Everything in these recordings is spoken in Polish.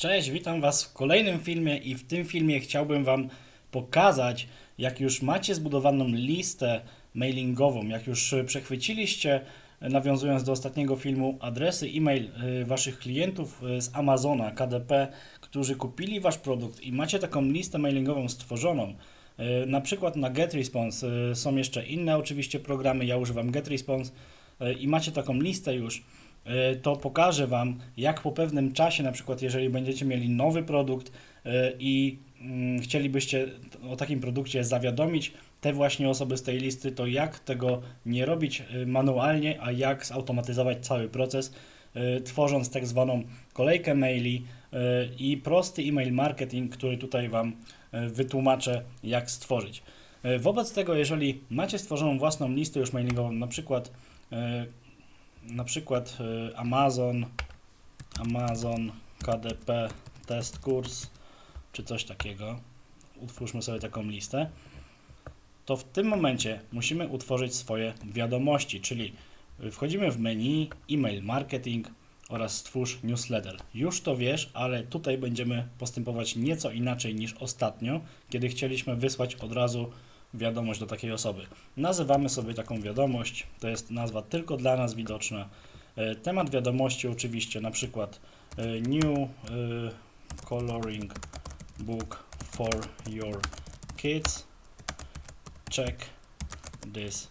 Cześć, witam Was w kolejnym filmie i w tym filmie chciałbym Wam pokazać, jak już macie zbudowaną listę mailingową, jak już e, przechwyciliście, e, nawiązując do ostatniego filmu, adresy e-mail e, Waszych klientów z Amazona, KDP, którzy kupili Wasz produkt i macie taką listę mailingową stworzoną, na przykład na GetResponse, są jeszcze inne oczywiście programy, ja używam GetResponse i macie taką listę już, to pokażę Wam, jak po pewnym czasie, na przykład jeżeli będziecie mieli nowy produkt e, i mm, chcielibyście o takim produkcie zawiadomić te właśnie osoby z tej listy, to jak tego nie robić e, manualnie, a jak zautomatyzować cały proces, e, tworząc tak zwaną kolejkę maili e, i prosty e-mail marketing, który tutaj Wam e, wytłumaczę, jak stworzyć. E, Wobec tego, jeżeli macie stworzoną własną listę już mailingową, na przykład e, na przykład y, Amazon, Amazon KDP test kurs, czy coś takiego. Utwórzmy sobie taką listę. To w tym momencie musimy utworzyć swoje wiadomości, czyli wchodzimy w menu e-mail marketing oraz stwórz newsletter. Już to wiesz, ale tutaj będziemy postępować nieco inaczej niż ostatnio, kiedy chcieliśmy wysłać od razu wiadomość do takiej osoby. Nazywamy sobie taką wiadomość, to jest nazwa tylko dla nas widoczna. E, Temat wiadomości oczywiście, na przykład e, New e, Coloring Book for Your Kids. Check this,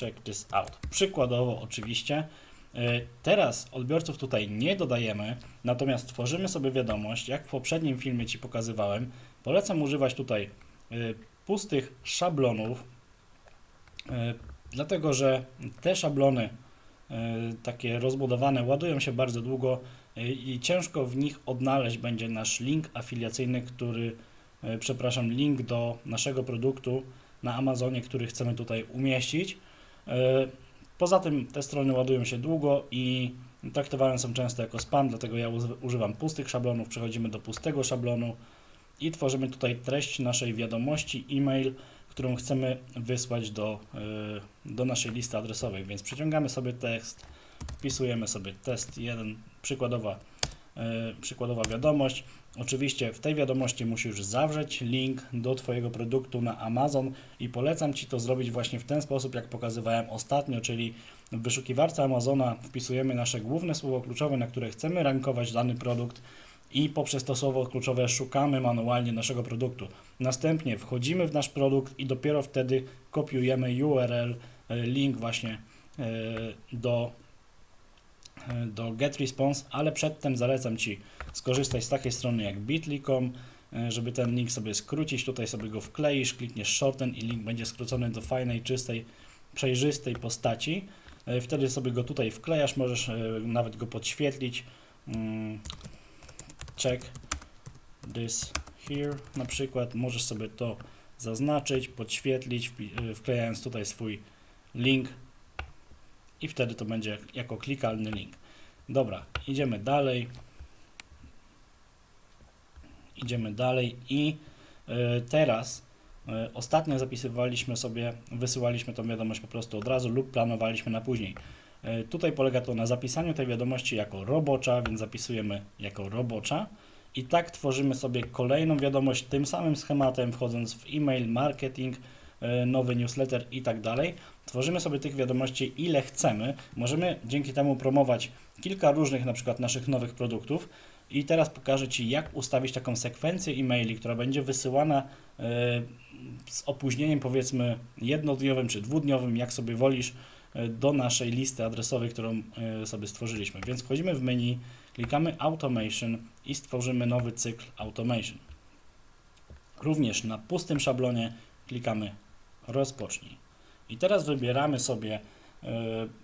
check this out. Przykładowo oczywiście. Teraz odbiorców tutaj nie dodajemy, natomiast tworzymy sobie wiadomość, jak w poprzednim filmie Ci pokazywałem. Polecam używać tutaj pustych szablonów, e, dlatego że te szablony e, takie rozbudowane ładują się bardzo długo e, i ciężko w nich odnaleźć będzie nasz link afiliacyjny, który, przepraszam, link do naszego produktu na Amazonie, który chcemy tutaj umieścić. Poza tym te strony ładują się długo i traktowane są często jako spam, dlatego ja używam pustych szablonów, przechodzimy do pustego szablonu i tworzymy tutaj treść naszej wiadomości e-mail, którą chcemy wysłać do, y, do naszej listy adresowej. Więc przyciągamy sobie tekst, wpisujemy sobie test 1, przykładowa, y, przykładowa wiadomość. Oczywiście w tej wiadomości musisz zawrzeć link do Twojego produktu na Amazon i polecam Ci to zrobić właśnie w ten sposób, jak pokazywałem ostatnio, czyli w wyszukiwarce Amazona wpisujemy nasze główne słowo kluczowe, na które chcemy rankować dany produkt i poprzez to słowo kluczowe szukamy manualnie naszego produktu. Następnie wchodzimy w nasz produkt i dopiero wtedy kopiujemy URL, e, link właśnie e, do, e, do GetResponse, ale przedtem zalecam Ci skorzystać z takiej strony jak bit.ly.com, żeby ten link sobie skrócić, tutaj sobie go wkleisz, klikniesz shorten i link będzie skrócony do fajnej, czystej, przejrzystej postaci. Wtedy sobie go tutaj wklejasz, możesz nawet go podświetlić. Check this here na przykład. Możesz sobie to zaznaczyć, podświetlić, y, wklejając tutaj swój link i wtedy to będzie jako klikalny link. Dobra, idziemy dalej. Idziemy dalej i y, teraz y, ostatnio zapisywaliśmy sobie, wysyłaliśmy tą wiadomość po prostu od razu lub planowaliśmy na później. Y, Tutaj polega to na zapisaniu tej wiadomości jako robocza, więc zapisujemy jako robocza. I tak tworzymy sobie kolejną wiadomość tym samym schematem, wchodząc w e-mail, marketing, e, nowy newsletter i tak dalej. Tworzymy sobie tych wiadomości ile chcemy. Możemy dzięki temu promować kilka różnych na przykład naszych nowych produktów. I teraz pokażę Ci, jak ustawić taką sekwencję e-maili, która będzie wysyłana e, z opóźnieniem powiedzmy jednodniowym czy dwudniowym, jak sobie wolisz, e, do naszej listy adresowej, którą e, sobie stworzyliśmy. Więc wchodzimy w menu, klikamy Automation i stworzymy nowy cykl Automation. Również na pustym szablonie klikamy Rozpocznij. I teraz wybieramy sobie e,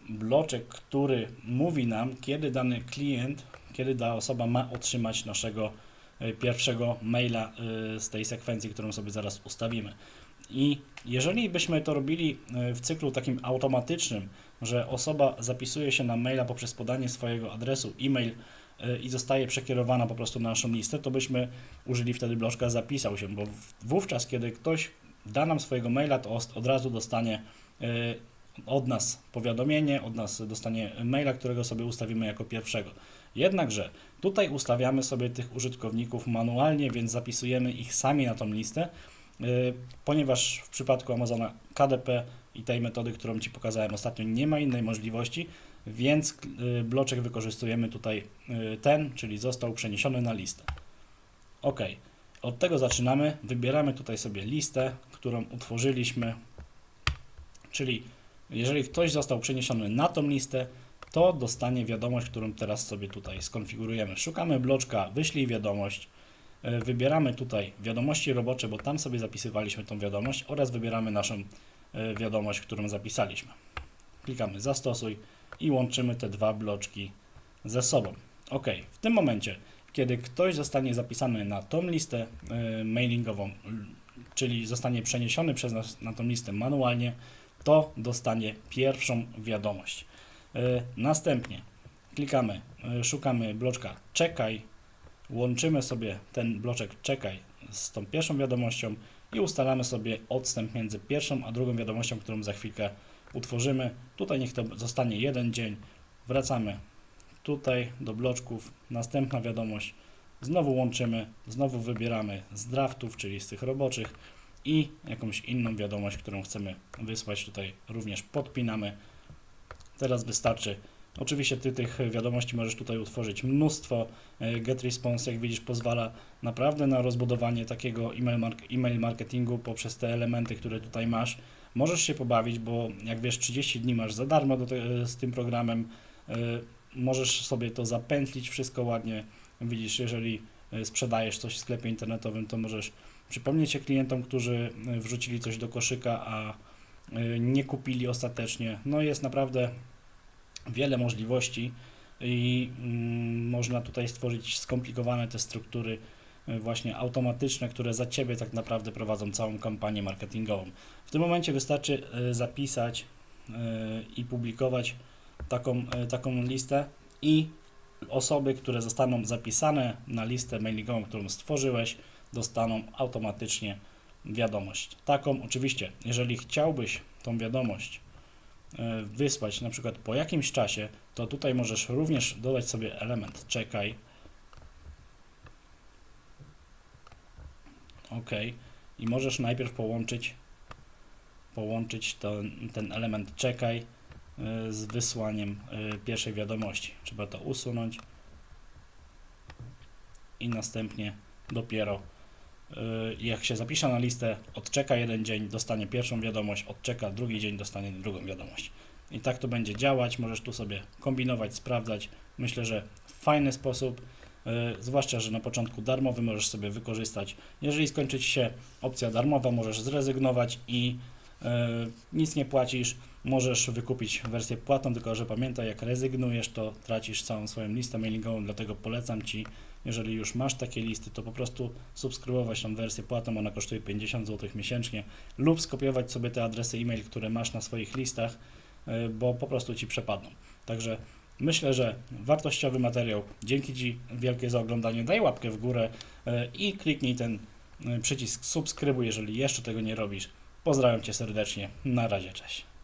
bloczek, który mówi nam, kiedy dany klient, kiedy dana osoba ma otrzymać naszego e, pierwszego maila e, z tej sekwencji, którą sobie zaraz ustawimy. I jeżeli byśmy to robili e, w cyklu takim automatycznym, że osoba zapisuje się na maila poprzez podanie swojego adresu e-mail e, i zostaje przekierowana po prostu na naszą listę, to byśmy użyli wtedy bloczka zapisał się, bo wówczas, kiedy ktoś da nam swojego maila, to od razu dostanie e, od nas powiadomienie, od nas dostanie maila, którego sobie ustawimy jako pierwszego. Jednakże tutaj ustawiamy sobie tych użytkowników manualnie, więc zapisujemy ich sami na tą listę, ponieważ w przypadku Amazona KDP i tej metody, którą Ci pokazałem ostatnio, nie ma innej możliwości, więc yy, bloczek wykorzystujemy tutaj yy, ten, czyli został przeniesiony na listę. OK. Od tego zaczynamy. Wybieramy tutaj sobie listę, którą utworzyliśmy. Czyli jeżeli ktoś został przeniesiony na tą listę, to dostanie wiadomość, którą teraz sobie tutaj skonfigurujemy. Szukamy bloczka wyślij wiadomość. E, Wybieramy tutaj wiadomości robocze, bo tam sobie zapisywaliśmy tą wiadomość oraz wybieramy naszą e, wiadomość, którą zapisaliśmy. Klikamy zastosuj i łączymy te dwa bloczki ze sobą. OK. W tym momencie kiedy ktoś zostanie zapisany na tą listę y, mailingową, czyli zostanie przeniesiony przez nas na tą listę manualnie, to dostanie pierwszą wiadomość. Następnie klikamy, szukamy bloczka czekaj, łączymy sobie ten bloczek czekaj z tą pierwszą wiadomością i ustalamy sobie odstęp między pierwszą a drugą wiadomością, którą za chwilkę utworzymy. Tutaj niech to zostanie jeden dzień. Wracamy tutaj do bloczków, następna wiadomość, znowu łączymy, znowu wybieramy z draftów, czyli z tych roboczych i jakąś inną wiadomość, którą chcemy wysłać, tutaj również podpinamy. Teraz wystarczy. Oczywiście Ty tych wiadomości możesz tutaj utworzyć mnóstwo. E, GetResponse, jak widzisz, pozwala naprawdę na rozbudowanie takiego email, mark- email marketingu poprzez te elementy, które tutaj masz. Możesz się pobawić, bo jak wiesz, 30 dni masz za darmo te, z tym programem. E, możesz sobie to zapętlić wszystko ładnie. Widzisz, jeżeli e, sprzedajesz coś w sklepie internetowym, to możesz przypomnieć się klientom, którzy e, wrzucili coś do koszyka, a e, nie kupili ostatecznie. No jest naprawdę wiele możliwości i mm, można tutaj stworzyć skomplikowane te struktury e, właśnie automatyczne, które za Ciebie tak naprawdę prowadzą całą kampanię marketingową. W tym momencie wystarczy e, zapisać e, i publikować taką, taką listę i osoby, które zostaną zapisane na listę mailingową, którą stworzyłeś, dostaną automatycznie wiadomość. Taką oczywiście, jeżeli chciałbyś tą wiadomość wysłać na przykład po jakimś czasie, to tutaj możesz również dodać sobie element czekaj. OK. I możesz najpierw połączyć połączyć ten, ten element czekaj y, z wysłaniem y, pierwszej wiadomości. Trzeba to usunąć i następnie dopiero jak się zapisze na listę, odczeka jeden dzień, dostanie pierwszą wiadomość, odczeka drugi dzień, dostanie drugą wiadomość. I tak to będzie działać. Możesz tu sobie kombinować, sprawdzać. Myślę, że fajny sposób, y, zwłaszcza, że na początku darmowy możesz sobie wykorzystać. Jeżeli skończy Ci się opcja darmowa, możesz zrezygnować i y, nic nie płacisz. Możesz wykupić wersję płatną, tylko że pamiętaj, jak rezygnujesz, to tracisz całą swoją listę mailingową, dlatego polecam Ci, jeżeli już masz takie listy, to po prostu subskrybować tą wersję płatną, ona kosztuje 50 zł miesięcznie, lub skopiować sobie te adresy e-mail, które masz na swoich listach, y, bo po prostu Ci przepadną. Także myślę, że wartościowy materiał. Dzięki Ci wielkie za oglądanie. Daj łapkę w górę y, i kliknij ten y, przycisk subskrybuj, jeżeli jeszcze tego nie robisz. Pozdrawiam Cię serdecznie. Na razie, cześć.